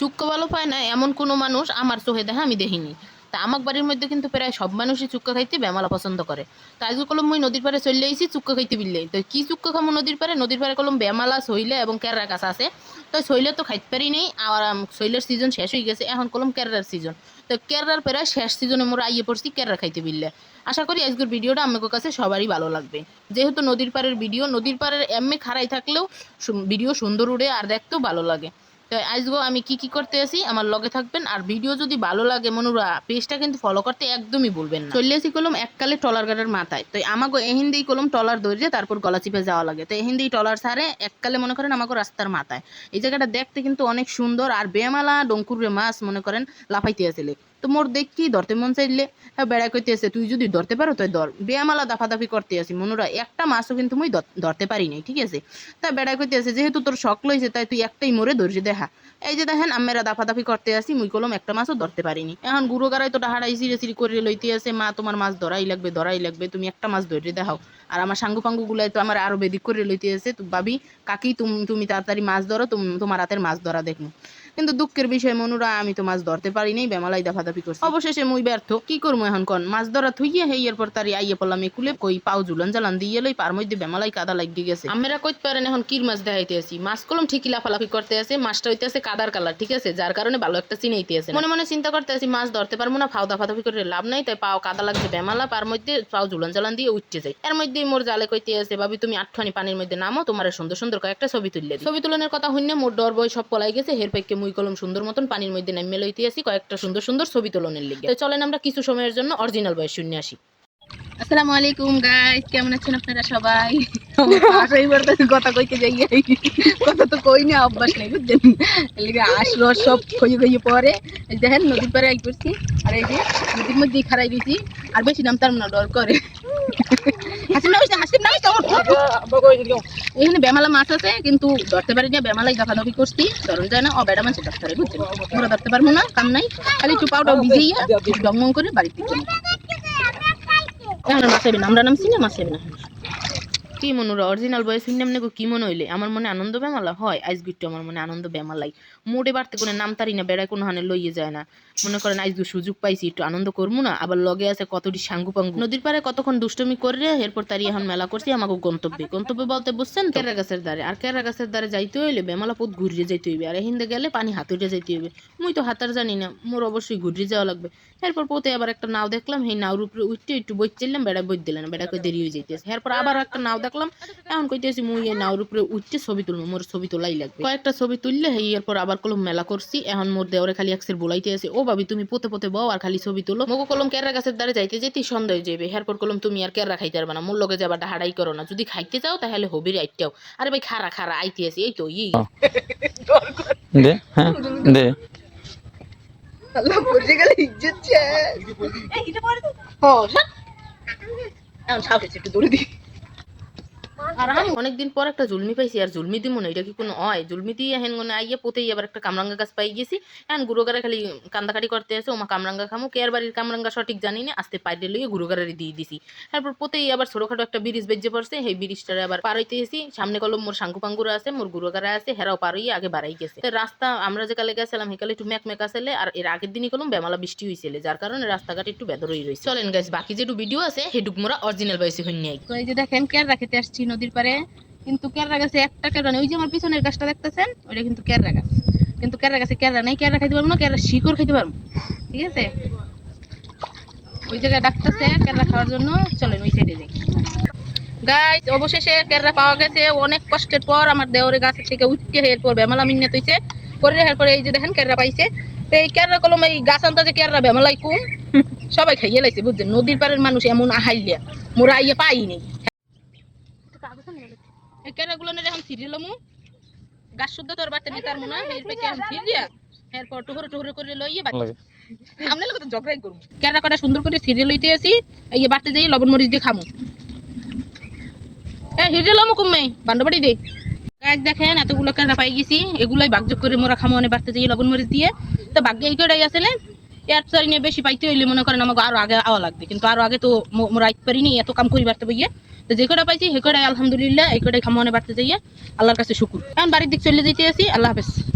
Chukka ভালো পায় না, এমন কোনো মানুষ আমার চোখে দেখা আমি দেখিনি। তা আমার বাড়ির মধ্যে কিন্তু প্রায় সব মানুষই চুক্কা খাইতে বেমালা পছন্দ করে। তো আজকে কলম মুই নদীর পাড়ে চলে আইছি, চুক্কা খাইতে বিললে। তো কি চুক্কা খামো নদীর পাড়ে? নদীর পাড়ে কলম বেমালা, শৈলে এবং কেরার গাছ আছে। তো শৈলে তো খাইতে পারি নেই, আর শৈলের সিজন শেষ হয়ে গেছে, এখন কলম কেরার সিজন তো কেরার প্রায় শেষ সিজনে মোরা আইয়ে পড়ছি কেরার খাইতে বিললে। আশা করি আজকের ভিডিওটা আমাকে কাছে সবারই ভালো লাগবে। যেহেতু নদীর পাড়ের ভিডিও, নদীর পাড়ের এমনি খাড়াই থাকলেও ভিডিও সুন্দর উড়ে আর দেখতেও ভালো লাগে। তো আজগো আমি কি কি করতে আসি আমার লগে থাকবেন। আর ভিডিও যদি ভালো লাগে মনুরা, পেজটা কিন্তু ফলো করতে একদমই বলবেন না। চলে আসি কলম এককালে টলার গাড়ের মাথায়। তো আমাকে এহিন্দেই কলম টলার ধরে তারপর গলা চিপে যাওয়া লাগে। তো এহিন্দেই টলার সারে এককালে মনে করেন আমাকে রাস্তার মাথায়। এই জায়গাটা দেখতে কিন্তু অনেক সুন্দর। আর বেমালা, ডঙ্কুরে মাছ মনে করেন লাফাইতে আসলে। তো মোর দেখি ধরতে মন চাইলে হ্যাঁ বেড়া কইতে আছে, তুই যদি ধরতে পারো তুই ধর। বেয়ামালা দাফাদাফি করতে আসি, মনুরা, একটা মাছও কিন্তু মুই ধরতে পারি নাই, ঠিক আছে? তা বেড়া কইতে আছে, যেহেতু তোর শখ লইছে, তাই তুই একটাই মরে ধরছি, দেখা। এই যে দেখেন আমরা দাফাদাফি করতে আসি, মুই কলম একটা মাছও ধরতে পারিনি এখন গুরু গারাই তো ডাহাড়াই সিরে সিরি করে লইতে আছে মা, তোমার মাছ ধরাই লাগবে ধরাই লাগবে, তুমি একটা মাছ ধরে দেখাও। আর আমার সাঙ্গু পাঙ্গু গুলাই তো আমার আরও বেদিক করে লইতে আছে তো ভাবি, কাকি, তুমি তুমি তাড়াতাড়ি মাছ ধরো, তুমি তোমার হাতের মাছ ধরা দেখো কিন্তু দুঃখের বিষয় মনুরা আমি তো মাছ ধরতে পারি নাই বেমালাই দাফাদাফি করছি। অবশেষে মুই ব্যর্থ। কি করব এখন কন? মাছ ধরা থুইয়ে হেই এরপর তারি আইয়ে পড়লাম একুলে। কই পাও ঝুলন জ্বালান দিয়ে লই পার মধ্যে বেমালাই কাদা লাগিয়ে গেছে। আমরা কইতে পারেন এখন কির মাছ দেখাইতে আছি মাছ কলম ঠিকই লাফালাফি করতে আছে মাছটা হইতে আছে কাদার কালার ঠিক আছে? যার কারণে ভালো একটা চিনাইতে আছে মনে মনে চিন্তা করতে আছি মাছ ধরতে পারব না ফাও দাফাদাফি করে লাভ নাই তাই পাও কাদা লাগছে বেমালা পার মধ্যে পাও ঝুলন জ্বালান দিয়ে উঠতে যাই। এর মধ্যে মোর জালে কইতে আছে ভাবি তুমি আটখানি পানির মধ্যে নামো তোমার সুন্দর সুন্দর কয়েকটা ছবি তুললে ছবি তুলনের কথা হইনে মোর ডর বই সব পলাই গেছে হের পাইকে মুই কলম সুন্দর মতন পানির মধ্যে নামিয়ে লইতে আসি কয়েকটা সুন্দর সুন্দর ছবি তুলনের লিগে। তো চলেন আমরা কিছু সময়ের জন্য অরিজিনাল বয়স শুনে আসি। আসসালামু আলাইকুম গাইস কেমন আছেন আপনারা সবাই? বলতে কথা কইতে যাই কথা তো কই না অভ্যাস নেই বুঝছেন? এদিকে আসলো সব খইয়ে খইয়ে পরে। দেখেন নদীর পাড়ে আই করছি। আর এই যে নদীর মধ্যে খারাই দিছি। আর বেশি নামতাম না ডর করে। নামিস না হাসিম এখানে বেমালা মাছ আছে, কিন্তু ধরতে পারি না বেমালাই গাফাগাফি করছি। ধরুন যায় না ও বেড়া মাছ ধরতে পারে, বুঝছেন? আমরা ধরতে পারব না, কাম নাই। খালি একটু পাউডার ভিজিয়ে ডমং করে বাড়িতে চলে এখন মাছ হবে না, আমরা নামছি না, মাছ হবে না। কি মনে মনুরা অরিজিনাল বয়স শুনলাম নাকি কি মনে হইলে? আমার মনে আনন্দ বেমালা। হয়, আইস গিট্টু আমার মনে আনন্দ বেমালাই। মোটে বাড়তে কোনো নাম তারি না, বেড়ায় কোনো হানে লইয়ে যায় না। মনে করেন আইস সুযোগ পাইছি, একটু আনন্দ করব না, আবার লগে আছে কতটি সাঙ্গু পাঙ্গু। নদীর পাড়ে কতক্ষণ দুষ্টমি করে, এরপর তারি এখন মেলা করছি, আমাকে গন্তব্যে। গন্তব্যে বলতে বুঝছেন কেরা গাছের দ্বারে আর কেরা গাছের দ্বারে যাইতে হইলে বেমালা পথ ঘুরিয়ে যাইতে হইবে। আর হিন্দে গেলে পানি হাতুড়ে যাইতে হইবে। মুই তো হাতার জানি না, মোর অবশ্যই ঘুরিয়ে যাওয়া লাগবে। এরপর পথে আবার একটা নাও দেখলাম, সেই নাওর উপরে উঠতে একটু বই চিনলাম বেড়া বই দিলেন বেড়া কই দেরি হয়ে যাইতেছে। এরপর আবার একটা নাও দেখলাম এখন কইতেছি মুই এই নাওর উপরে উঠতে ছবি তুলবো মোর ছবি তোলাই লাগবে। কয়েকটা ছবি তুললে এরপর আবার কলম মেলা করছি এখন মোর দেওরে খালি একসের বলাইতে আছে। ও ভাবি তুমি পোতে পোতে বও আর খালি ছবি তুলো। মগো কলম কেরা গাছের দ্বারে যাইতে যেতে সন্দেহ যাবে এরপর কলম তুমি আর কেরা খাইতে পারবে না মোর লগে যাবা হাড়াই করো না। যদি খাইতে চাও তাহলে হবির আইটাও। আরে ভাই খারা খারা আইতে আছে এই তো ই। দে হ্যাঁ দে। আল্লাহ পড়ে গেলে ইজ্জত শেষ হ্যাঁ। এখন সাহস একটু দৌড়ে দিই আর আমি অনেকদিন পর একটা জুলমি পাইছি, আর জুলমি দিব না এটা কি কোনো হয়? জুলমি দিয়ে হেন গনে আইয়া পোতেই আবার একটা কামরাঙ্গা গাছ পাই গেছি। এখন গুরুগারে খালি কান্দাকাটি করতে আছে, ওমা কামরাঙ্গা খামু। কে আর বাড়ির কামরাঙ্গা সঠিক জানি না, আস্তে পাইরে লইয়ে গুরুগারে দিয়ে দিছি। তারপর পোতেই আবার ছোটখাটো একটা ব্রিজ বেজে পড়ছে, সেই ব্রিজটারে আবার পার হইতে গেছি সামনে কলম মোর শাঙ্কু পাঙ্গুরা আছে, মোর গুরুগারা আছে, হেরাও পার হইয়ে আগে বাড়াই গেছে। রাস্তা, আমরা যে কালে গেছিলাম হেকালে একটু ম্যাক ম্যাক আসলে, আর এর আগের দিনই কলম বেমালা বৃষ্টি হয়েছিল যার কারণে রাস্তাঘাট একটু বেদরই রয়েছে চলেন গাছ বাকি যেটু ভিডিও আছে সেটুক মোরা অরিজিনাল বয়সে হইনি তো দেখেন কেররা খেতে আসছি নদীর পাড়ে কিন্তু কেররা গাছে একটা কেররা নেই। ওই যে আমার পিছনের গাছটা দেখতেছেন, ওইটা কিন্তু কেররা গাছ। কিন্তু কেররা গাছে কেররা নেই কেররা খাইতে পারব না কেররা শিকড় খাইতে পারব। ঠিক আছে? ওই জায়গায় ডাকতেছে খাওয়ার জন্য। চলেন ওই সাইডে গাইস অবশেষে পাওয়া গেছে। অনেক কষ্টের পর আমার দেওরে গাছের থেকে উঠতে মিন্নে তৈছে করে এরপরে এই যে দেখেন পাইছে। তো এই কলম এই গাছ আনতে যে কেররা কুম। সবাই খাইয়ে লাইছে, বুঝছেন? নদীর পাড়ের মানুষ এমন আহাইলিয়া। মোরা আইয়া পাইনি। এই কেরাগুলো নিয়ে এখন সিরিয়াল মু গাছ শুদ্ধ তোর বাড়তে নিতার মনে এরপর টুহরে টুহরে করে লইয়ে বাড়ি। আমরা লোক তো ঝগড়াই করব। কেরা কটা সুন্দর করে সিরিয়াল লইতে আসি এই বাড়তে যাই লবণ মরিচ দিয়ে খামু। এ হিরিয়াল আমু কমে বান্ডবাড়ি দে। গাছ দেখেন এতগুলো কেরা পাই গেছি এগুলাই ভাগযোগ করে মোরা খামু অনেক বাড়তে যাই লবণ মরিচ দিয়ে। তো ভাগ্যে এই কটাই আসলে এর সারি নিয়ে বেশি পাইতে হইলে মনে করেন আমাকে আরও আগে আওয়া লাগবে। কিন্তু আরও আগে তো মোরা পারিনি, এত কাম করি বাড়তে বইয়ে। তো যে কটা পাইছি, সে কটাই আলহামদুলিল্লাহ, এই কটাই খামনে বাড়তে যাইয়া, আল্লাহর কাছে শুকুর। এখন বাড়ির দিক চলে যেতে আসি আল্লাহ হাফেজ।